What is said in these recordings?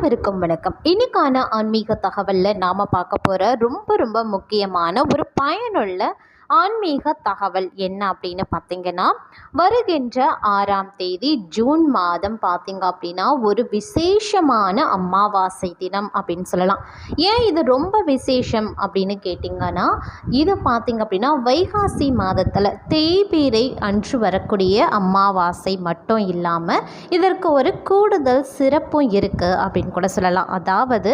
அனைவருக்கும் வணக்கம். இன்னைக்கான ஆன்மீக தகவலில் நாம் பார்க்க போகிற ரொம்ப ரொம்ப முக்கியமான ஒரு பயனுள்ள ஆன்மீக தகவல் என்ன அப்படின்னு பார்த்தீங்கன்னா வருகின்ற ஆறாம் தேதி ஜூன் மாதம் பார்த்தீங்க அப்படின்னா ஒரு விசேஷமான அமாவாசை தினம் அப்படின்னு சொல்லலாம். ஏன் இது ரொம்ப விசேஷம் அப்படின்னு கேட்டிங்கன்னா இது பார்த்தீங்க அப்படின்னா வைகாசி மாதத்தில் தேய்பீரை அன்று வரக்கூடிய அமாவாசை மட்டும் இல்லாமல் இதற்கு ஒரு கூடுதல் சிறப்பும் இருக்குது அப்படின்னு கூட சொல்லலாம். அதாவது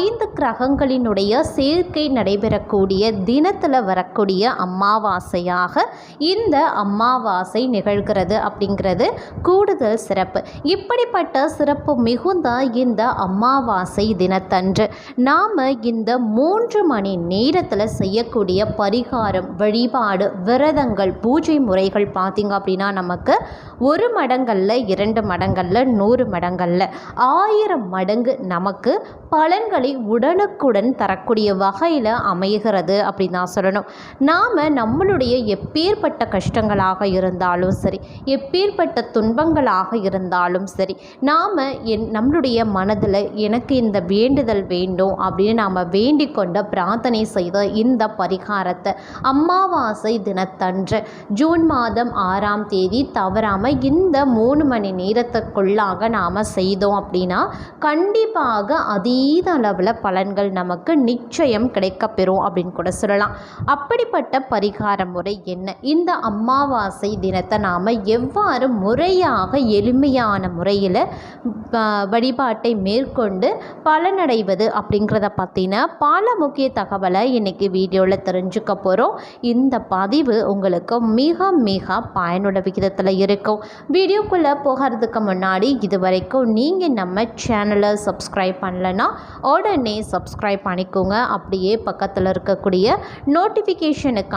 ஐந்து கிரகங்களினுடைய சேர்க்கை நடைபெறக்கூடிய தினத்தில் வரக்கூடிய அமாவாசையாக இந்த அமாவாசை நிகழ்கிறது அப்படிங்கிறது கூடுதல் சிறப்பு. இப்படிப்பட்ட சிறப்பு மிகுந்த இந்த அமாவாசை தினத்தன்று நாம் இந்த மூன்று மணி நேரத்தில் செய்யக்கூடிய பரிகாரம் வழிபாடு விரதங்கள் பூஜை முறைகள் பார்த்திங்க அப்படின்னா நமக்கு ஒரு மடங்களில் இரண்டு மடங்களில் நூறு மடங்களில் ஆயிரம் மடங்கு நமக்கு பலன்களை உடனுக்குடன் தரக்கூடிய வகையில் அமைகிறது அப்படின்னு தான் சொல்லணும். நாம் நம்மளுடைய எப்பேற்பட்ட கஷ்டங்களாக இருந்தாலும் சரி எப்பேற்பட்ட துன்பங்களாக இருந்தாலும் சரி நாம் என் நம்மளுடைய மனதில் எனக்கு இந்த வேண்டுதல் வேண்டும் அப்படின்னு நாம் வேண்டிக் கொண்ட பிரார்த்தனை செய்த இந்த பரிகாரத்தை அமாவாசை தினத்தன்று ஜூன் மாதம் ஆறாம் தேதி தவறாமல் இந்த மூணு மணி நேரத்துக்குள்ளாக நாம் செய்தோம் அப்படின்னா கண்டிப்பாக அதீத அளவில் பலன்கள் நமக்கு நிச்சயம் கிடைக்கப்பெறும் அப்படின்னு கூட சொல்லலாம். அப்படிப்பட்ட பரிகார முறை என்ன? இந்த அமாவாசை தினத்தை நாம் எவ்வாறு முறையாக எளிமையான முறையில் வழிபாட்டை மேற்கொண்டு பலனடைவது அப்படிங்கிறத பற்றின பல முக்கிய தகவலை இன்றைக்கி வீடியோவில் தெரிஞ்சுக்க போகிறோம் இந்த பதிவு உங்களுக்கு மிக மிக பயனுள்ள விகிதத்தில் இருக்கும். வீடியோக்குள்ளே போகிறதுக்கு முன்னாடி இது வரைக்கும் நீங்கள் நம்ம சேனலை சப்ஸ்கிரைப் பண்ணலன்னா உடனே சப்ஸ்கிரைப் பண்ணிக்கோங்க. அப்படியே பக்கத்தில் இருக்கக்கூடிய நோட்டிஃபிகேஷனுக்கான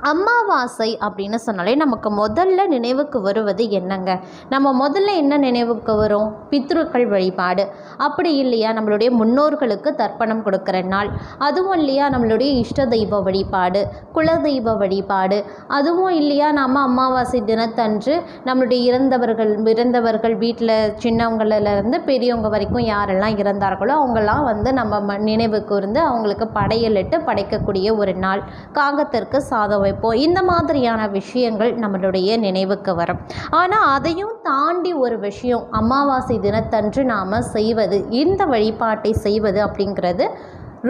அமாவாசை அப்படின்னு சொன்னாலே நமக்கு முதல்ல நினைவுக்கு வருவது என்னங்க? நம்ம முதல்ல என்ன நினைவுக்கு வரும்? பித்ருக்கள் வழிபாடு. அப்படி இல்லையா? நம்மளுடைய முன்னோர்களுக்கு தர்ப்பணம் கொடுக்குற நாள். அதுவும் இல்லையா? நம்மளுடைய இஷ்ட தெய்வ வழிபாடு குலதெய்வ வழிபாடு. அதுவும் இல்லையா? நம்ம அமாவாசை தினத்தன்று நம்மளுடைய இறந்தவர்கள் இறந்தவர்கள் வீட்டில் சின்னவங்களிலேருந்து பெரியவங்க வரைக்கும் யாரெல்லாம் இறந்தார்களோ அவங்கெல்லாம் வந்து நம்ம நினைவுக்கு இருந்து அவங்களுக்கு படையலிட்டு படைக்கக்கூடிய ஒரு நாள். காகத்திற்கு சாதம் வைப்போம். இந்த மாதிரியான விஷயங்கள் நம்மளுடைய நினைவுக்கு வரும். ஆனால் அதையும் தாண்டி ஒரு விஷயம் அமாவாசை தினத்தன்று நாம் செய்வது இந்த வழிபாட்டை செய்வது அப்படிங்கிறது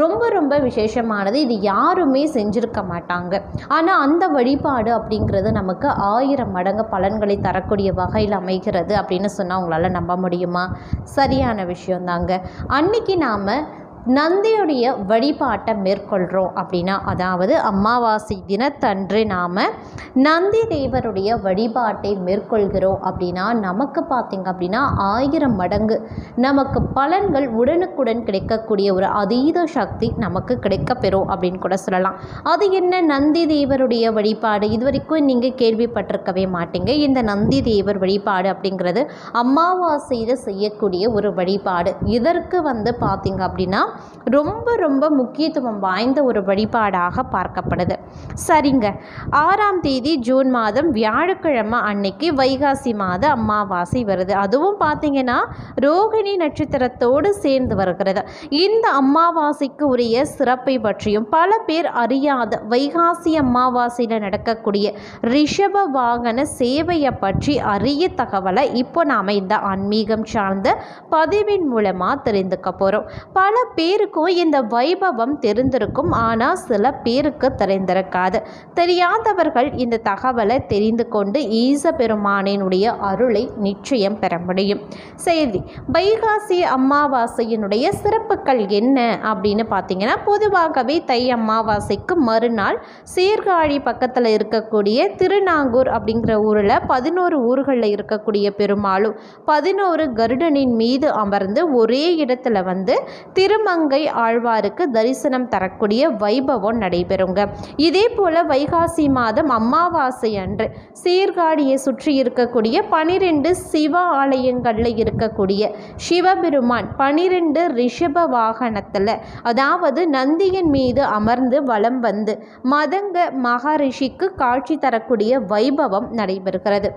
ரொம்ப ரொம்ப விசேஷமானது. இது யாருமே செஞ்சுருக்க மாட்டாங்க. ஆனால் அந்த வழிபாடு அப்படிங்கிறது நமக்கு ஆயிரம் மடங்கு பலன்களை தரக்கூடிய வகையில் அமைகிறது அப்படின்னு சொன்னால் உங்களால் நம்ப முடியுமா? சரியான விஷயந்தாங்க அன்னைக்கு நாம் நந்தியுடைய வழிபாட்டை மேற்கொள்கிறோம் அப்படின்னா அதாவது அமாவாசை தினத்தன்று நாம் நந்தி தேவருடைய வழிபாட்டை மேற்கொள்கிறோம் அப்படின்னா நமக்கு பார்த்திங்க அப்படின்னா ஆயிரம் மடங்கு நமக்கு பலன்கள் உடனுக்குடன் கிடைக்கக்கூடிய ஒரு அதீத சக்தி நமக்கு கிடைக்கப்பெறும் அப்படின்னு கூட சொல்லலாம். அது என்ன? நந்தி தேவருடைய வழிபாடு. இது வரைக்கும் நீங்கள் கேள்விப்பட்டிருக்கவே மாட்டீங்க. இந்த நந்தி தேவர் வழிபாடு அப்படிங்கிறது அமாவாசையில் செய்யக்கூடிய ஒரு வழிபாடு. இதற்கு வந்து பார்த்திங்க அப்படின்னா ரொம்ப ரொம்ப முக்கியத்துவம் வாய்ந்த ஒரு வழிபாடாக பார்க்கப்படுது. சரிங்க. ஆறாம் தேதி ஜூன் மாதம் வியாழக்கிழமை அன்னைக்கு வைகாசி மாத அமாவாசை வருது. அதுவும் பார்த்தீங்கன்னா ரோகிணி நட்சத்திரத்தோடு சேர்ந்து வருகிறது. இந்த அமாவாசைக்கு உரிய சிறப்பை பற்றியும் பல பேர் அறியாத வைகாசி அமாவாசையில் நடக்கக்கூடிய ரிஷப வாகன சேவையை பற்றி அரிய தகவலை இப்போ நாம் இந்த ஆன்மீகம் சார்ந்த பதிவின் மூலமாக தெரிந்துக்க போகிறோம் பல பேருக்கும் இந்த வைபவம் தெரிந்திருக்கும். ஆனால் சில பேருக்கு தெரிந்திருக்காது. தெரியாதவர்கள் இந்த தகவலை தெரிந்து கொண்டு ஈச பெருமானினுடைய அருளை நிச்சயம் பெற முடியும். செய்தி வைகாசி அமாவாசையினுடைய சிறப்புகள் என்ன அப்படின்னு பார்த்தீங்கன்னா பொதுவாகவே தை அமாவாசைக்கு மறுநாள் சீர்காழி பக்கத்தில் இருக்கக்கூடிய திருநாங்கூர் அப்படிங்கிற ஊரில் பதினோரு ஊர்களில் இருக்கக்கூடிய பெருமாளும் பதினோரு கருடனின் மீது அமர்ந்து ஒரே இடத்துல வந்து திரும திருமங்கை ஆழ்வாருக்கு தரிசனம் தரக்கூடிய வைபவம் நடைபெறுங்க. இதே போல வைகாசி மாதம் அமாவாசை அன்று சீர்காழியை சுற்றி இருக்கக்கூடிய பனிரெண்டு சிவ ஆலயங்களில் இருக்கக்கூடிய சிவபெருமான் பனிரெண்டு ரிஷப வாகனத்தில் அதாவது நந்தியின் மீது அமர்ந்து வலம் வந்து மதங்க மகரிஷிக்கு காட்சி தரக்கூடிய வைபவம் நடைபெறுகிறது.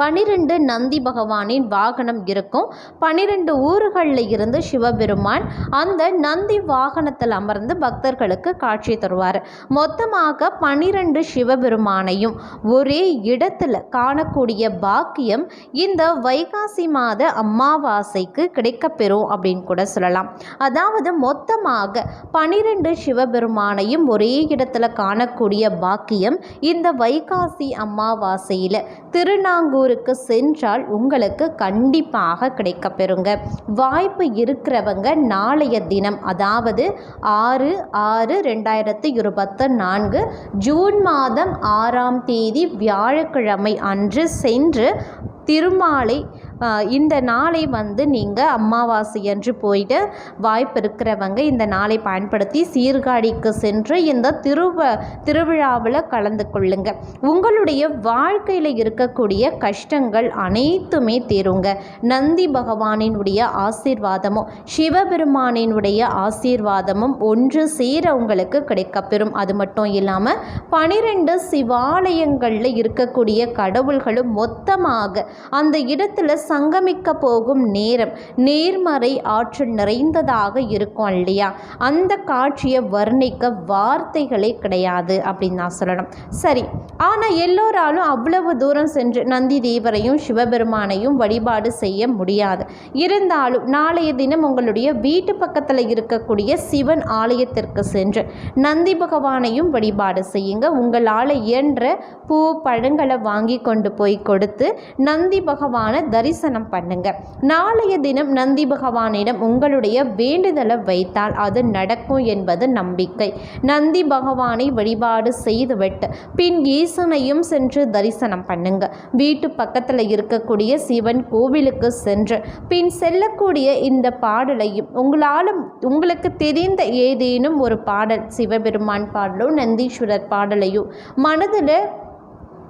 பனிரெண்டு நந்தி பகவானின் வாகனம் இருக்கும். பனிரெண்டு ஊர்களில் இருந்து சிவபெருமான் அந்த நந்தி வாகனத்தில் அமர்ந்து பக்தர்களுக்கு காட்சி தருவார். மொத்தமாக பனிரெண்டு சிவபெருமானையும் ஒரே இடத்துல காணக்கூடிய பாக்கியம் இந்த வைகாசி மாத அமாவாசைக்கு கிடைக்கப்பெறும் அப்படின்னு கூட சொல்லலாம். அதாவது மொத்தமாக பனிரெண்டு சிவபெருமானையும் ஒரே இடத்துல காணக்கூடிய பாக்கியம் இந்த வைகாசி அமாவாசையில். வெளியூருக்கு சென்றால் உங்களுக்கு கண்டிப்பாக கிடைக்கப்பெறுங்க. வாய்ப்பு இருக்கிறவங்க நாளைய தினம் அதாவது ஆறு ஆறு ரெண்டாயிரத்தி இருபத்தி நான்கு ஜூன் மாதம் ஆறாம் தேதி வியாழக்கிழமை அன்று சென்று திருமாலை இந்த நாளை வந்து நீங்கள் அமாவாசை அன்று போயிட்டு வாய்ப்பு இருக்கிறவங்க இந்த நாளை பயன்படுத்தி சீர்காழிக்கு சென்று இந்த திருவ திருவிழாவில் கலந்து கொள்ளுங்க. உங்களுடைய வாழ்க்கையில் இருக்கக்கூடிய கஷ்டங்கள் அனைத்துமே தீருங்க. நந்தி பகவானினுடைய ஆசீர்வாதமும் சிவபெருமானினுடைய ஆசீர்வாதமும் ஒன்று சேர உங்களுக்கு கிடைக்கப்பெறும். அது மட்டும் இல்லாமல் பனிரெண்டு சிவாலயங்களில் இருக்கக்கூடிய கடவுள்களும் மொத்தமாக அந்த இடத்துல சங்கமிக்க போகும் நேரம் நேர்மறை ஆற்றல் நிறைந்ததாக இருக்கும் இல்லையா? அந்த காட்சியை வர்ணிக்க வார்த்தைகளே கிடையாது அப்படின்னு நான் சொல்லணும். சரி ஆனால் எல்லோராலும் அவ்வளவு தூரம் சென்று நந்தி தேவரையும் சிவபெருமானையும் வழிபாடு செய்ய முடியாது. இருந்தாலும் நாளைய தினம் உங்களுடைய வீட்டு பக்கத்தில் இருக்கக்கூடிய சிவன் ஆலயத்திற்கு சென்று நந்தி பகவானையும் வழிபாடு செய்யுங்க. உங்களால் இயன்ற பூ பழங்களை வாங்கி கொண்டு போய் கொடுத்து நந்தி பகவானை தரிசனம் பண்ணுங்க. நாளைய தினம் நந்தி பகவானிடம் உங்களுடைய வேண்டுதலை வைத்தால் அது நடக்கும் என்பது நம்பிக்கை. நந்தி பகவானை வழிபாடு செய்துவிட்டு பின் ஈசனையும் சென்று தரிசனம் பண்ணுங்க. வீட்டு பக்கத்தில் இருக்கக்கூடிய சிவன் கோவிலுக்கு சென்று பின் செல்லக்கூடிய இந்த பாடலையும் உங்களால் உங்களுக்கு தெரிந்த ஏதேனும் ஒரு பாடல் சிவபெருமான் பாடலோ நந்தீஸ்வரர் பாடலையோ மனதில்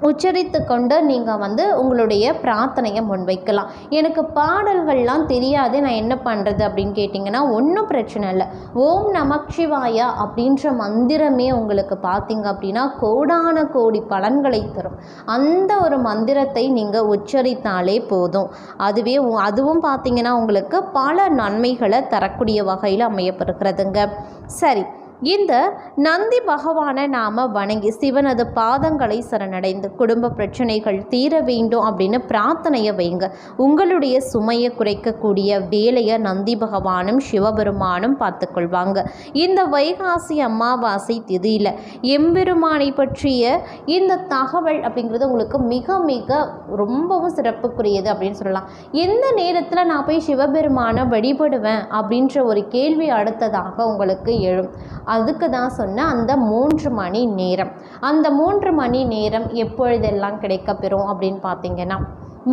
உச்சரித்து கொண்டு நீங்கள் வந்து உங்களுடைய பிரார்த்தனையை முன்வைக்கலாம். எனக்கு பாடல்கள்லாம் தெரியாது நான் என்ன பண்ணுறது அப்படின்னு கேட்டிங்கன்னா ஒன்றும் பிரச்சனை இல்லை. ஓம் நமச்சிவாயா அப்படின்ற மந்திரமே உங்களுக்கு பார்த்தீங்க அப்படின்னா கோடான கோடி பலன்களை தரும். அந்த ஒரு மந்திரத்தை நீங்கள் உச்சரித்தாலே போதும். அதுவே உ- அதுவும் பார்த்தீங்கன்னா உங்களுக்கு பல நன்மைகளை தரக்கூடிய வகையில் அமையப்பெறுகிறதுங்க சரி. இந்த நந்தி பகவானை நாம் வணங்கி சிவனது பாதங்களை சரணடைந்து குடும்ப பிரச்சனைகள் தீர வேண்டும் அப்படின்னு பிரார்த்தனையை வைங்க. உங்களுடைய சுமையை குறைக்கக்கூடிய வேலையை நந்தி பகவானும் சிவபெருமானும் பார்த்துக்கொள்வாங்க. இந்த வைகாசி அமாவாசை திதியில் எம்பெருமானை பற்றிய இந்த தகவல் அப்படிங்கிறது உங்களுக்கு மிக மிக ரொம்பவும் சிறப்புக்குரியது அப்படின்னு சொல்லலாம். எந்த நேரத்தில் நான் போய் சிவபெருமானை வழிபடுவேன் அப்படின்ற ஒரு கேள்வி அடுத்ததாக உங்களுக்கு எழும். அதுக்கு தான் சொன்ன அந்த மூன்று மணி நேரம். அந்த மூன்று மணி நேரம் எப்பொழுதெல்லாம் கிடைக்கப்பெறும் அப்படின்னு பார்த்தீங்கன்னா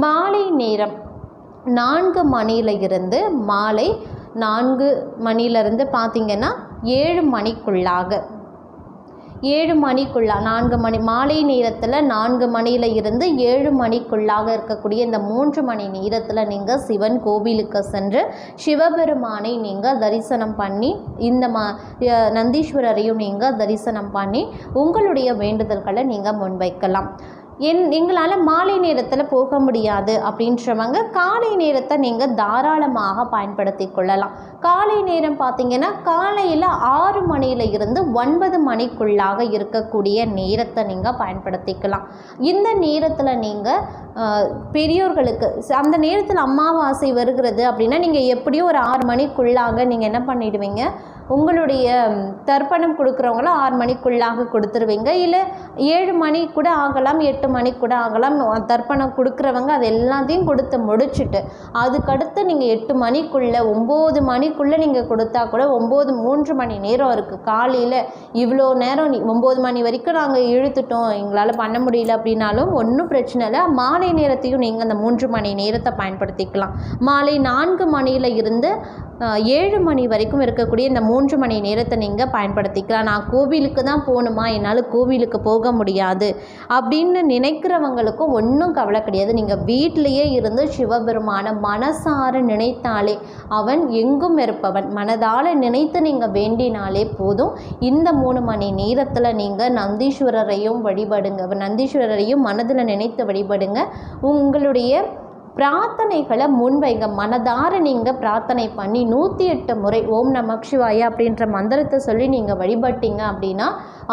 மாலை நேரம் நான்கு மணியில இருந்து மாலை நான்கு மணியிலிருந்து பார்த்திங்கன்னா ஏழு மணிக்குள்ளாக ஏழு மணிக்குள்ளா நான்கு மணி மாலை நேரத்தில் நான்கு மணியில் இருந்து ஏழு மணிக்குள்ளாக இருக்கக்கூடிய இந்த மூன்று மணி நேரத்தில் நீங்கள் சிவன் கோவிலுக்கு சென்று சிவபெருமானை நீங்கள் தரிசனம் பண்ணி இந்த ம நந்தீஸ்வரரையும் நீங்கள் தரிசனம் பண்ணி உங்களுடைய வேண்டுதல்களை நீங்கள் முன்வைக்கலாம். என் எங்களால் மாலை நேரத்தில் போக முடியாது அப்படின்றவங்க காலை நேரத்தை நீங்கள் தாராளமாக பயன்படுத்தி கொள்ளலாம். காலை நேரம் பார்த்தீங்கன்னா காலையில் ஆறு மணியில இருந்து ஒன்பது மணிக்குள்ளாக இருக்கக்கூடிய நேரத்தை நீங்கள் பயன்படுத்திக்கலாம். இந்த நேரத்தில் நீங்கள் பெரியோர்களுக்கு அந்த நேரத்தில் அமாவாசை வருகிறது அப்படின்னா நீங்கள் எப்படியும் ஒரு ஆறு மணிக்குள்ளாக நீங்கள் என்ன பண்ணிடுவீங்க? உங்களுடைய தர்ப்பணம் கொடுக்குறவங்களும் ஆறு மணிக்குள்ளாக கொடுத்துருவீங்க. இல்லை ஏழு மணி கூட ஆகலாம் எட்டு மணி கூட ஆகலாம் தர்ப்பணம் கொடுக்குறவங்க அது எல்லாத்தையும் கொடுத்து முடிச்சுட்டு அதுக்கடுத்து நீங்கள் எட்டு மணிக்குள்ளே ஒம்பது மணிக்குள்ளே நீங்கள் கொடுத்தா கூட ஒம்பது மூன்று மணி நேரம் இருக்குது காலையில் இவ்வளோ நேரம் நீ ஒம்பது மணி வரைக்கும் நாங்கள் இழுத்துட்டோம். எங்களால் பண்ண முடியல அப்படின்னாலும் ஒன்றும் பிரச்சனை இல்லை. மாலை நேரத்தையும் நீங்கள் அந்த மூன்று மணி நேரத்தை பயன்படுத்திக்கலாம். மாலை நான்கு மணியில் இருந்து ஏழு மணி வரைக்கும் இருக்கக்கூடிய இந்த மூன்று மணி நேரத்தை நீங்கள் பயன்படுத்திக்கலாம். நான் கோவிலுக்கு தான் போகணுமா? என்னால் கோவிலுக்கு போக முடியாது. அப்படின்னு நினைக்கிறவங்களுக்கும் ஒன்றும் கவலை கிடையாது. நீங்கள் வீட்டிலேயே இருந்து சிவபெருமான மனசார நினைத்தாலே அவன் எங்கும் இருப்பவன். மனதால் நினைத்து நீங்கள் வேண்டினாலே போதும். இந்த மூணு மணி நேரத்தில் நீங்கள் நந்தீஸ்வரரையும் வழிபடுங்க. நந்தீஸ்வரரையும் மனதில் நினைத்து வழிபடுங்க. உங்களுடைய பிரார்த்தனைகளை முன்வைங்க. மனதார நீங்கள் பிரார்த்தனை பண்ணி நூற்றி எட்டு முறை ஓம் நம சிவாய அப்படின்ற மந்திரத்தை சொல்லி நீங்கள் வழிபட்டீங்க அப்படின்னா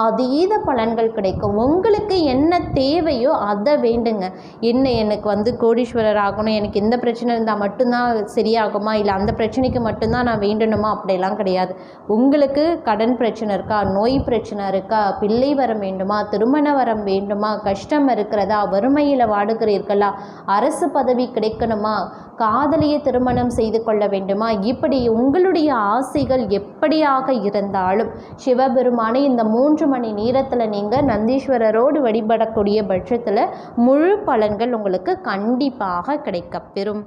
அதீத பலன்கள் கிடைக்கும். உங்களுக்கு என்ன தேவையோ அதை வேண்டுங்க. என்ன எனக்கு வந்து கோடீஸ்வரர் ஆகணும் எனக்கு எந்த பிரச்சனை இருந்தால் மட்டும்தான் சரியாகுமா? இல்லை அந்த பிரச்சனைக்கு மட்டும்தான் நான் வேண்டணுமா? அப்படிலாம் கிடையாது. உங்களுக்கு கடன் பிரச்சனை இருக்கா? நோய் பிரச்சனை இருக்கா? பிள்ளை வரம் வேண்டுமா? திருமண வரம் வேண்டுமா? கஷ்டம் இருக்கிறதா? வறுமையில் வாடுகிறீர்களா? அரசு பதவி கிடைக்கணுமா? காதலியை திருமணம் செய்து கொள்ள வேண்டுமா? இப்படி உங்களுடைய ஆசைகள் எப்படியாக இருந்தாலும் சிவபெருமானை இந்த மூன்று மணி நேரத்தில் நீங்கள் நந்தீஸ்வரரோடு வழிபடக்கூடிய பட்சத்தில் முழு பலன்கள் உங்களுக்கு கண்டிப்பாக கிடைக்கப்பெறும்.